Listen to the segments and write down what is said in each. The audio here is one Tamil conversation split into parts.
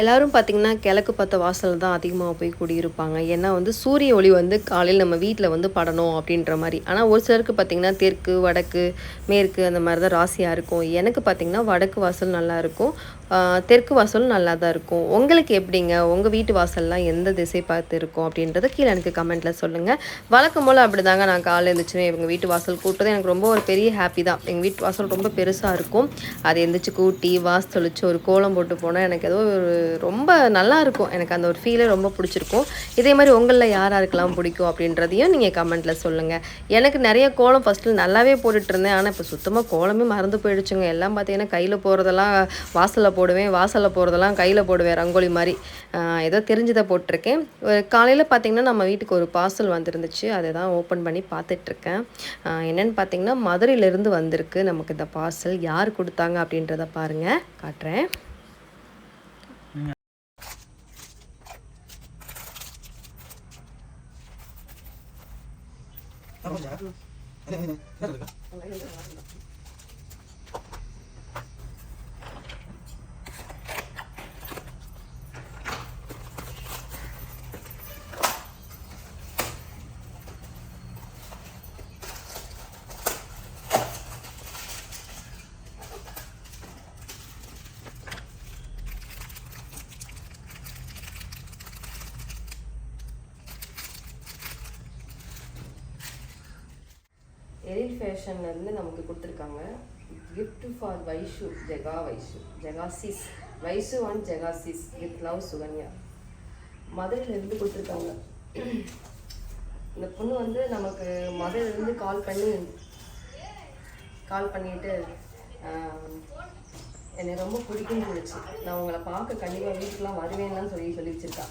எல்லாரும் பார்த்திங்கன்னா கிழக்கு பார்த்த வாசல் தான் அதிகமாக போய் குடியிருப்பாங்க. ஏன்னா வந்து சூரிய ஒளி வந்து காலையில் நம்ம வீட்டில் வந்து படணும் அப்படின்ற மாதிரி. ஆனால் ஒரு சிலருக்கு பார்த்திங்கன்னா தெற்கு வடக்கு மேற்கு அந்த மாதிரி தான் ராசியாக இருக்கும். எனக்கு பார்த்திங்கன்னா வடக்கு வாசல் நல்லா இருக்கும். தெற்கு வாசலும் நல்லா தான் இருக்கும். உங்களுக்கு எப்படிங்க? உங்கள் வீட்டு வாசல்லாம் எந்த திசை பார்த்து இருக்கும் அப்படின்றத கீழே எனக்கு கமெண்ட்டில் சொல்லுங்கள் வழக்கம் போல் அப்படி தாங்க நான் காலையில் எழுந்திரிச்சுமே எங்கள் வீட்டு வாசல் கூட்டுறது எனக்கு ரொம்ப ஒரு பெரிய ஹாப்பி தான். எங்கள் வீட்டு வாசல் ரொம்ப பெருசாக இருக்கும். அதை எந்திரிச்சு கூட்டி வாசல் தெளிச்சு ஒரு கோலம் போட்டு போனால் எனக்கு ஏதோ ஒரு ரொம்ப நல்லா இருக்கும். எனக்கு அந்த ஒரு ஃபீலே ரொம்ப பிடிச்சிருக்கும். இதே மாதிரி உங்களில் யார் யாருக்கெல்லாம் பிடிக்கும் அப்படின்றதையும் நீங்கள் கமெண்ட்டில் சொல்லுங்கள் எனக்கு நிறைய கோலம் ஃபஸ்ட்டில் நல்லாவே போட்டுட்டு இருந்தேன். ஆனால் இப்போ சுத்தமாக கோலமே மறந்து போயிடுச்சுங்க. எல்லாம் பார்த்தீங்கன்னா கையில் போகிறதெல்லாம் வாசலில் போடுவேன் வாசலில் போகிறதெல்லாம் கையில் போடுவேன் ரங்கோலி மாதிரி. ஏதோ தெரிஞ்சதை போட்டிருக்கேன். ஒரு காலையில் பார்த்தீங்கன்னா நம்ம வீட்டுக்கு ஒரு பார்சல் வந்துருந்துச்சு. அதை தான் ஓப்பன் பண்ணி பார்த்துட்ருக்கேன் என்னென்னு பார்த்தீங்கன்னா மதுரையிலேருந்து வந்திருக்கு நமக்கு இந்த பார்சல் யார் கொடுத்தாங்க அப்படின்றத பாருங்கள் காட்டுறேன். எரிட் ஃபேஷன்லேருந்து நமக்கு கொடுத்துருக்காங்க. Gift for Vaishu Jega Vaishu Jegasis Vaishu and Jegasis with love Sukanya மதுரையிலேருந்து கொடுத்துருக்காங்க. இந்த பொண்ணு வந்து நமக்கு மதுரையிலேருந்து கால் பண்ணி கால் பண்ணிட்டு என்னை ரொம்ப பிடிக்கும்னு சொல்லிச்சு. நான் உங்களை பார்க்க கண்டிப்பாக வீட்டுக்கெலாம் வருவேன்லாம் சொல்லி சொல்லி வச்சிருக்கா.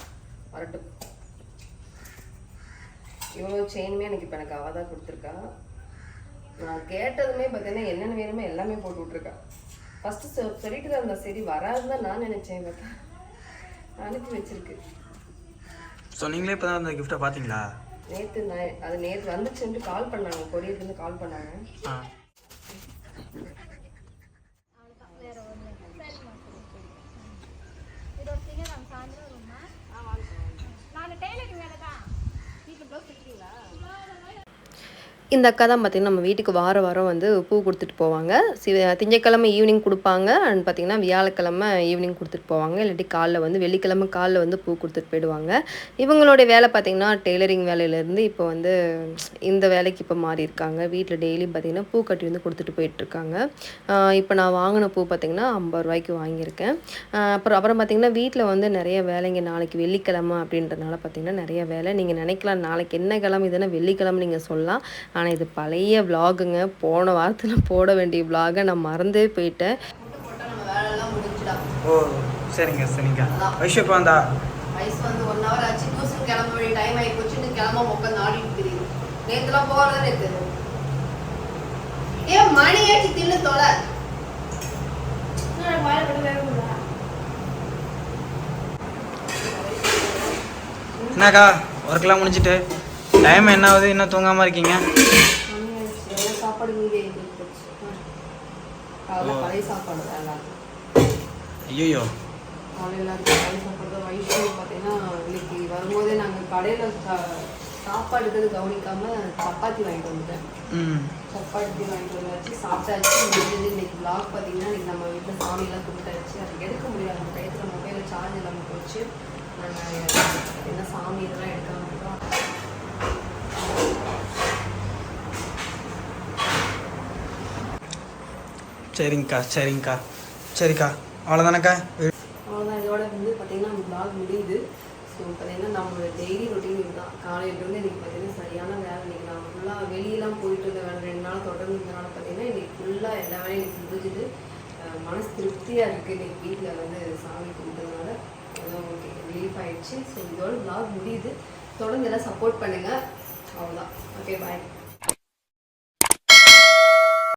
வரட்டும். இவ்வளோ செயினுமே எனக்கு இப்போ எனக்கு அவள் தான் கொடுத்துருக்கா. நான் கேட்டதுமே பார்த்தீங்கன்னா என்னென்ன வேணுமோ எல்லாமே போட்டு விட்ருக்கா ஃபஸ்ட்டு சொல்லிட்டு தான் இருந்தா சரி வராதுன்னு தான் நான் நினச்சேன் பார்த்தா அனுப்பி வச்சிருக்கு. ஸோ நீங்களே இப்போ தான் அந்த கிஃப்ட்டை பார்த்தீங்களா நேற்று நான் அது நேற்று வந்துச்சுன்ட்டு கால் பண்ணாங்க. கொரியர்லேருந்து கால் பண்ணாங்க. நான் டெய்லரிங் வேலை தான் வீட்டில் ப்ளவுஸ் தைக்கிறீங்களா இந்த அக்கா தான் பார்த்திங்கன்னா நம்ம வீட்டுக்கு வார வாரம் வந்து பூ கொடுத்துட்டு போவாங்க. சி திங்கக்கிழமை ஈவினிங் கொடுப்பாங்க. அண்ட் பார்த்திங்கன்னா வியாழக்கிழமை ஈவினிங் கொடுத்துட்டு போவாங்க. இல்லாட்டி காலைல வந்து வெள்ளிக்கிழமை காலைல வந்து பூ கொடுத்துட்டு போயிடுவாங்க. இவங்களுடைய வேலை பார்த்திங்கன்னா டெய்லரிங் வேலையிலேருந்து இப்போ வந்து இந்த வேலைக்கு இப்போ மாறி இருக்காங்க வீட்டில் டெய்லி பார்த்திங்கன்னா பூ கட்டி வந்து கொடுத்துட்டு போயிட்டுருக்காங்க. இப்போ நான் வாங்கின பூ பார்த்திங்கன்னா ஐம்பது ரூபாய்க்கு வாங்கியிருக்கேன். அப்புறம் அப்புறம் பார்த்திங்கன்னா வீட்டில் வந்து நிறைய வேலைங்க. நாளைக்கு வெள்ளிக்கிழமை அப்படின்றதுனால பார்த்திங்கன்னா நிறைய வேலை. நீங்கள் நினைக்கலாம் நாளைக்கு என்ன கிழமை இதுன்னா வெள்ளிக்கிழமை நீங்கள் சொல்லலாம் ஆனால் இது பழைய விலாகுங்க போன வாரத்தில் போட வேண்டிய விலாகை நான் மறந்தே போயிட்டேன். ஓ சரிங்க சரிங்க. வைஷு இப்போ வந்தா? வயசு வந்து ஒன் ஹவர் ஆச்சு. டியூஷன் கிளம்ப வேண்டிய டைம் ஆகி போச்சுன்னு கிளம்ப உட்காந்து ஆடிட்டு தெரியுது நேற்றுலாம் போகிறதா நேற்று ஏன் மணி தின்னு தொலை. என்னக்கா ஒர்க்கெலாம் முடிஞ்சிட்டு? டைம் என்ன ஆகுது? இன்னும் தூங்காமல் இருக்கீங்க? ஐயோ காலையில் பழைய சாப்பாடு தான். வயசு பார்த்தீங்கன்னா இன்னைக்கு வரும்போதே நாங்கள் கடையில் சாப்பாடு இருக்கிறது கவனிக்காமல் சப்பாத்தி வாங்கிட்டு வந்துட்டேன். சப்பாத்தி வாங்கிட்டு வந்தாச்சு சாப்பிட்டாச்சு. முடிஞ்சது இன்னைக்கு vlog பார்த்தீங்கன்னா இன்னைக்கு நம்ம வீட்டில் சாமியெல்லாம் கும்பிட்டாச்சு. அது எடுக்க முடியல. அந்த டயத்தில் மொபைலில் சார்ஜ் இல்லாமல் போச்சு. நாங்கள் என்ன சாமி இதெல்லாம் எடுக்காம இருக்கோம். சரிங்கக்கா சரிங்கக்கா. சரிக்கா அவ்வளோதானக்கா அவ்வளோதான் இதோட வந்து பார்த்தீங்கன்னா அந்த முடியுது. ஸோ பார்த்தீங்கன்னா நம்மளோட டெய்லி ரொட்டீன் இதுதான். காலையிலேருந்து இன்னைக்கு பார்த்தீங்கன்னா சரியான வேலை இன்றைக்கி நான் ஃபுல்லாக வெளியெல்லாம் போயிட்டு இருந்த வேலை ரெண்டு நாள் தொடர்ந்து இருந்தனால பார்த்தீங்கன்னா இன்றைக்கி ஃபுல்லாக எல்லா வேலையும் இன்னைக்கு முடிஞ்சுட்டு மனசு திருப்தியாக இருக்குது இன்றைக்கி வீட்டில் வந்து சாமி கும்பிட்டதுனால அதான் ஓகே ரிலீஃப் ஆகிடுச்சு ஸோ இதோட பிளாக் முடியுது. தொடர்ந்து எல்லாம் சப்போர்ட் பண்ணுங்கள் அவ்வளோதான் ஓகே பாய்